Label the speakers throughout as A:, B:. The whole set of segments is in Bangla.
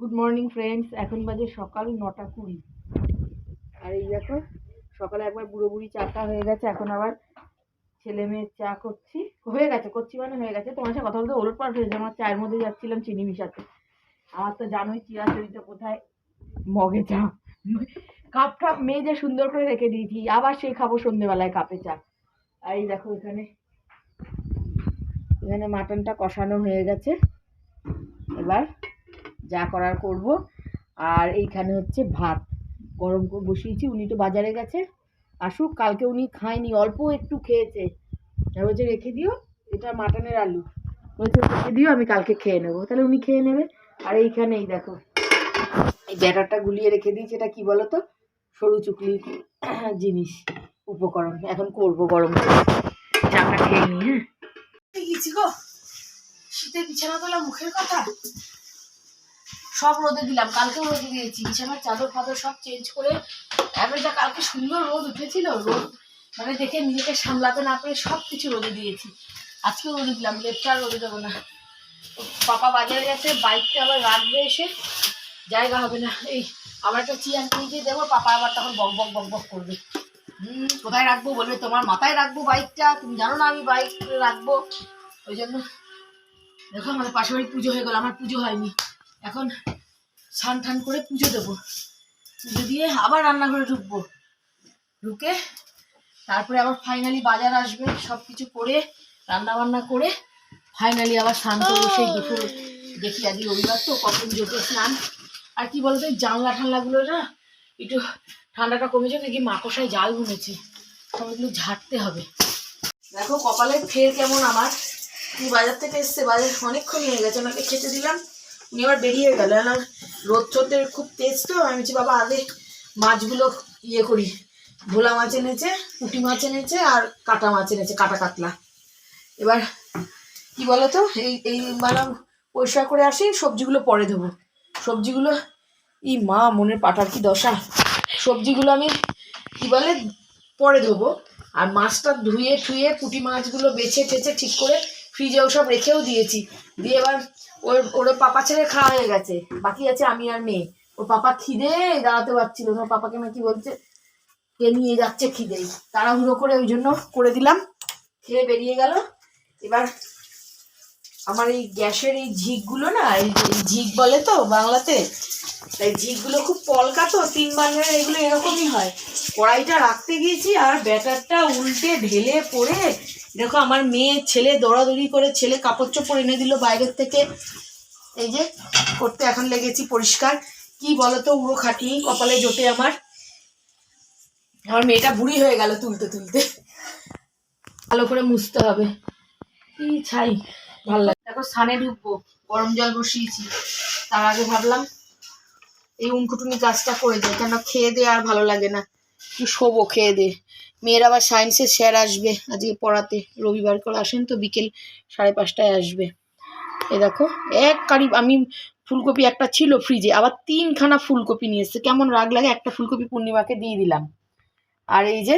A: গুড মর্নিং ফ্রেন্ডস এখন বাজে সকাল নটা কুড়ি। আর এই দেখো, সকালে একবার বুড়ো বুড়ি চাটা হয়ে গেছে, এখন আবার ছেলে মেয়ের চা করছি। হয়ে গেছে, করছি মানে হয়ে গেছে। তোমার সাথে কথা বলতে ওলট পাল্ট হয়েছে, আমার চায়ের মধ্যে যাচ্ছিলাম চিনি মিশাতে। আমার তো জানোই চিরাচরিটা কোথায় মগে চা। কাপ ঠাপ মেয়ে যে সুন্দর করে রেখে দিয়েছি, আবার সেই খাব সন্ধেবেলায় কাপে চা। আর এই দেখো এখানে এখানে মাটনটা কষানো হয়ে গেছে। এবার যা করার করব। আর এইখানে হচ্ছে ভাত। গরম করে বসিয়েছি, উনি তো বাজারে গেছে। আসুক, কালকে উনি খায়নি, অল্প একটু খেয়েছে। বলছে, রেখে দিও, এটা মাটনের আলু। বলছে, রেখে দিও, আমি কালকে খেয়ে নেব। তাহলে উনি খেয়ে নেবে। আর এইখানে এই দেখো, এই ব্যাটারটা গুলিয়ে রেখে দিয়েছি, এটা কি বলো তো সরু চুকলি জিনিস, উপকরণ। এখন করব গরম চাটা খেয়ে নিই হ্যাঁ। গেছি গো শীতে বিছানা তোলা মুখের কথা। সব রোদে দিলাম। কালকেও রোদে দিয়েছি। বিছানার চাদর ফাদর সব চেঞ্জ করে যা কালকে সুন্দর রোদ উঠেছিল, রোদ মানে দেখে নিজেকে সামলাতে না পেরে সব কিছু রোদে দিয়েছি। আজকেও রোদে দিলাম, লেপটা আর রোদে দেবো না। পাপা বাজারে গেছে বাইকটা আবার রাখবে এসে। জায়গা হবে না। এই আমার একটা চেয়ার গিয়ে দেবো, পাপা আবার তখন বক বক বক বক করবে। হুম, কোথায় রাখব বলবে? তোমার মাথায় রাখব বাইকটা তুমি জানো না আমি বাইক রাখব। ওই জন্য দেখো আমাদের পাশে বাড়ি পুজো হয়ে গেল, আমার পুজো হয়নি। এখন স্নান টান করে পুজো দেবো। পুজো দিয়ে আবার রান্নাঘরে ঢুকবো। ঢুকে তারপরে আবার ফাইনালি বাজার আসবে সব কিছু করে রান্না বান্না করে ফাইনালি আবার স্নান করব সেই দুপুর। দেখি আজকে রবিবার তো, কখন জোটে স্নান। আর কি বলতো জানলা ঠান্লাগুলো না, একটু ঠান্ডাটা কমেছে দেখি মাকসায় জাল বুনেছে সবগুলো ঝাড়তে হবে। দেখো কপালের ফের কেমন আমার। বাজার থেকে এসছে, বাজার অনেকক্ষণ হয়ে গেছে, ওনাকে খেতে দিলাম। উনি আবার বেরিয়ে গেল। আর রোদ চোদ্দের খুব তেজ তো, আমি বলছি, বাবা, আগে মাছগুলো ইয়ে করি। ভোলা মাছ এনেছে, পুঁটি মাছ এনেছে আর কাটা মাছ এনেছে, কাটা কাতলা। এবার কি বলতো, এই এই মানে পরিষ্কার করে আসি, সবজিগুলো পরে দেবো সবজিগুলো, ই মা, মনের পাটার কি দশা। সবজিগুলো আমি, কি বলে, পরে ধোবো। আর মাছটা ধুয়ে ঠুয়ে পুঁটি মাছগুলো বেছে টেছে ঠিক করে ফ্রিজেও সব রেখেও দিয়েছি। দিয়ে এবার ওর ওর পাপা ছেলে খাওয়া হয়ে গেছে। বাকি আছে আমি আর মেয়ে। ওর পাপা খিদে, দাঁড়াতে পারছিল ওর পাপাকে নাকি বলছে কে নিয়ে যাচ্ছে খিদেই তাড়াহুড়ো করে ওই জন্য করে দিলাম। খেয়ে বেরিয়ে গেল। এবার আমার এই গ্যাসের এই ঝিকগুলো না এই ঝিক বলে তো বাংলাতে? তাই ঝিকগুলো খুব পলকা তো, তিন বাংলার এগুলো এরকমই হয়। কড়াইটা রাখতে গিয়েছি আর ব্যাটারটা উল্টে ঢেলে পড়ে, দেখো আমার মেয়ে, ছেলে দৌড়াদৌড়ি করে ছেলে কাপড় চোপড় এনে দিল বাইরের থেকে। এই যে, করতে এখন লেগেছি পরিষ্কার। কি বলতো, উড়ো খাটিয়ে কপালে জোটে আমার। আমার মেয়েটা বুড়ি হয়ে গেল তুলতে তুলতে। ভালো করে মুছতে হবে। কি ছাই, ভালো লাগে। দেখো, স্নানে ঢুকবো, গরম জল বসিয়েছি। তার আগে ভাবলাম এই উনকুটুনি কাজটা করে যাই কেন খেয়ে দে আর ভালো লাগে না। কি শোবো খেয়ে দে মেয়ের আবার সায়েন্সের স্যার আসবে আজকে পড়াতে, রবিবার করে আসেন তো বিকেল সাড়ে পাঁচটায় আসবে। এ দেখো, এক কারি, আমি ফুলকপি একটা ছিল ফ্রিজে আবার তিনখানা ফুলকপি নিয়ে এসছে। কেমন রাগ লাগে, একটা ফুলকপি পূর্ণিমাকে দিয়ে দিলাম। আর এই যে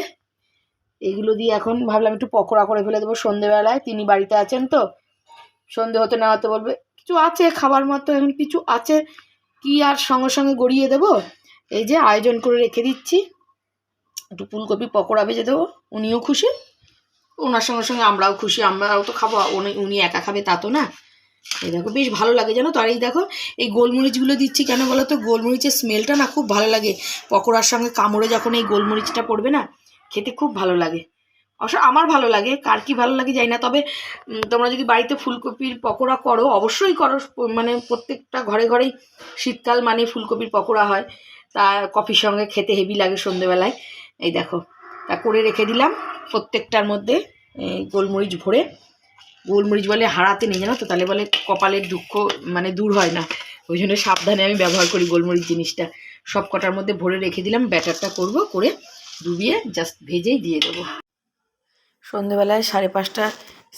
A: এইগুলো দিয়ে এখন ভাবলাম একটু পকোড়া করে ফেলে দেবো সন্ধেবেলায়। তিনি বাড়িতে আছেন তো, সন্ধে হতে না হতে বলবে, কিছু আছে খাবার মতো? এখন, কিছু আছে কি আর সঙ্গে সঙ্গে গড়িয়ে দেবো? এই যে আয়োজন করে রেখে দিচ্ছি। একটু ফুলকপি, পকোড়া ভেজে দেবো। উনিও খুশি। ওনার সঙ্গে সঙ্গে আমরাও খুশি। আমরাও তো খাব। উনি উনি একা খাবে তা তো না। এই দেখো, বেশ ভালো লাগে জানো তো। আর এই দেখো, এই গোলমরিচগুলো দিচ্ছি কেন বলো তো? গোলমরিচের স্মেলটা না খুব ভালো লাগে। পকোড়ার সঙ্গে কামড়ে যখন এই গোলমরিচটা পড়বে না, খেতে খুব ভালো লাগে। অবশ্য আমার ভালো লাগে, কার কি ভালো লাগে জানি না, তবে তোমরা যদি বাড়িতে ফুলকপির পকোড়া করো, অবশ্যই করো মানে প্রত্যেকটা ঘরে ঘরেই শীতকাল মানে ফুলকপির পকোড়া হয়। তা কফির সঙ্গে খেতে হেভি লাগে সন্ধেবেলায়। এই দেখো, তা করে রেখে দিলাম প্রত্যেকটার মধ্যে গোলমরিচ ভরে। গোলমরিচ বলে হারাতে নেই জানো তো, তাহলে বলে কপালের দুঃখ মানে দূর হয় না। ওই জন্য সাবধানে আমি ব্যবহার করি গোলমরিচ জিনিসটা। সব কটার মধ্যে ভরে রেখে দিলাম, ব্যাটারটা করব, করে ডুবিয়ে জাস্ট ভেজেই দিয়ে দেবো। সন্ধেবেলায় সাড়ে পাঁচটা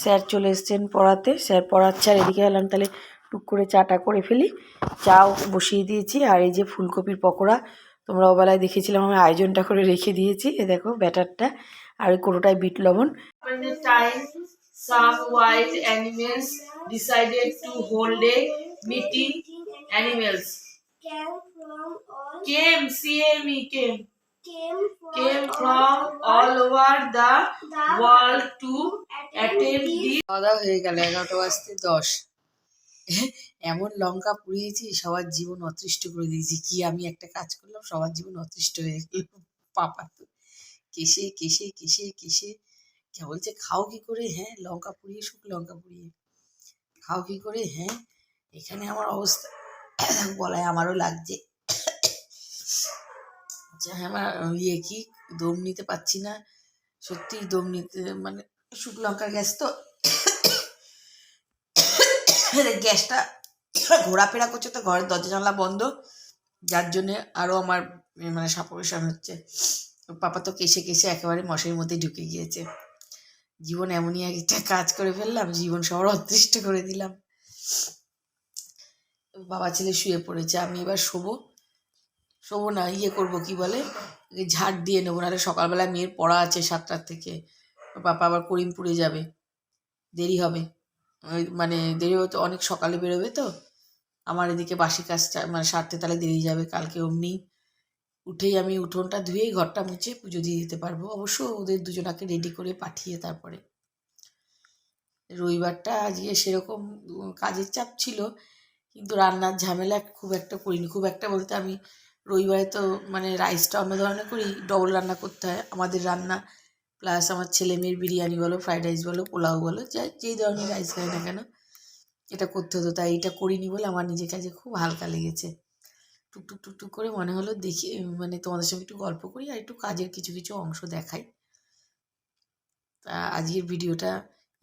A: স্যার চলে এসছেন পড়াতে। স্যার পড়াচ্ছে আর এদিকে এলাম তাহলে টুক করে চাটা করে ফেলি। চাও বসিয়ে দিয়েছি আর এই যে ফুলকপির পকোড়া তোমরা ওবেলায় দেখেছিলাম আমি আয়োজনটা করে রেখে দিয়েছি। এ দেখো ব্যাটারটা আর ওই কোটোটায় বিট লবণ। Time some wild animals decided to hold a meeting. Animals.
B: Came from all
A: um uh came
B: came. From
A: came
B: all over the
A: world to
B: attend
A: attend
B: this
A: the হয়ে গেল এগারোটা বাজতে দশ। এমন লঙ্কা পুড়িয়েছি সবার জীবন অতৃষ্ট করে দিয়েছি। কি আমি একটা কাজ করলাম সবার জীবন অতৃষ্ট হয়ে গেল। পাপা তো কেসে কেসে কেসে কেসে কে বলছে খাও কি করে? হ্যাঁ লঙ্কা পুড়িয়ে শুক লঙ্কা পুড়িয়ে। খাও কি করে? হ্যাঁ এখানে আমার অবস্থা। বলায় আমারও লাগছে। আমার ইয়ে কি দম নিতে পারছি না। সত্যি দম নিতে মানে শুকনো লঙ্কার গ্যাস তো। গ্যাসটা ঘোরাফেরা করছে তো, ঘরের দরজা, জানলা বন্ধ। যার জন্যে আরও আমার মানে সাপোরেশন হচ্ছে। পাপা তো কেসে কেসে একেবারে মশারির মধ্যে ঢুকে গিয়েছে। জীবন এমনই একটা কাজ করে ফেললাম, জীবন সবার অদৃষ্ট করে দিলাম। বাবা ছেলে শুয়ে পড়েছে, আমি এবার শোবো। শোবো না ইয়ে করব, কি বলে? ঝাড় দিয়ে নেব, নাহলে সকালবেলা মেয়ের পড়া আছে সাতটার থেকে। পাপা আবার করিমপুরে যাবে। দেরি হবে। মানে দেরি হবে তো অনেক সকালে বেরোবে তো। আমার এদিকে বাসি কাজটা মানে সারতে তাহলে দেরি যাবে কালকে অমনি। উঠেই আমি উঠোনটা ধুয়েই ঘরটা মুছে পুজো দিয়ে দিতে পারব। অবশ্য ওদের দুজনাকে রেডি করে পাঠিয়ে তারপরে। রবিবারটা আজকে সেরকম কাজের চাপ ছিল, কিন্তু রান্নার ঝামেলা খুব একটা করিনি। খুব একটা বলতে আমি রবিবারে তো মানে রাইসটা অন্য ধরনের করি ডবল রান্না করতে হয়। আমাদের রান্না প্লাস আমার ছেলে মেয়ের বিরিয়ানি বলো ফ্রাইড রাইস বলো, পোলাও বলো, যা, যেই ধরনের রাইস খাই না কেন, এটা করতে হতো। তাই এটা করিনি বলে আমার নিজের কাছে খুব হালকা লেগেছে। টুকটুক টুকটুক করে মনে হলো দেখি মানে তোমাদের সঙ্গে একটু গল্প করি আর একটু কাজের কিছু কিছু অংশ দেখাই। তা আজকের ভিডিওটা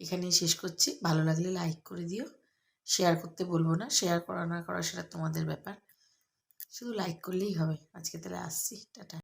A: এখানেই শেষ করছি। ভালো লাগলে লাইক করে দিও। শেয়ার করতে বলব না। শেয়ার করা না করা সেটা তোমাদের ব্যাপার। শুধু লাইক করলেই হবে। আজকে তাহলে আসছি টাটা।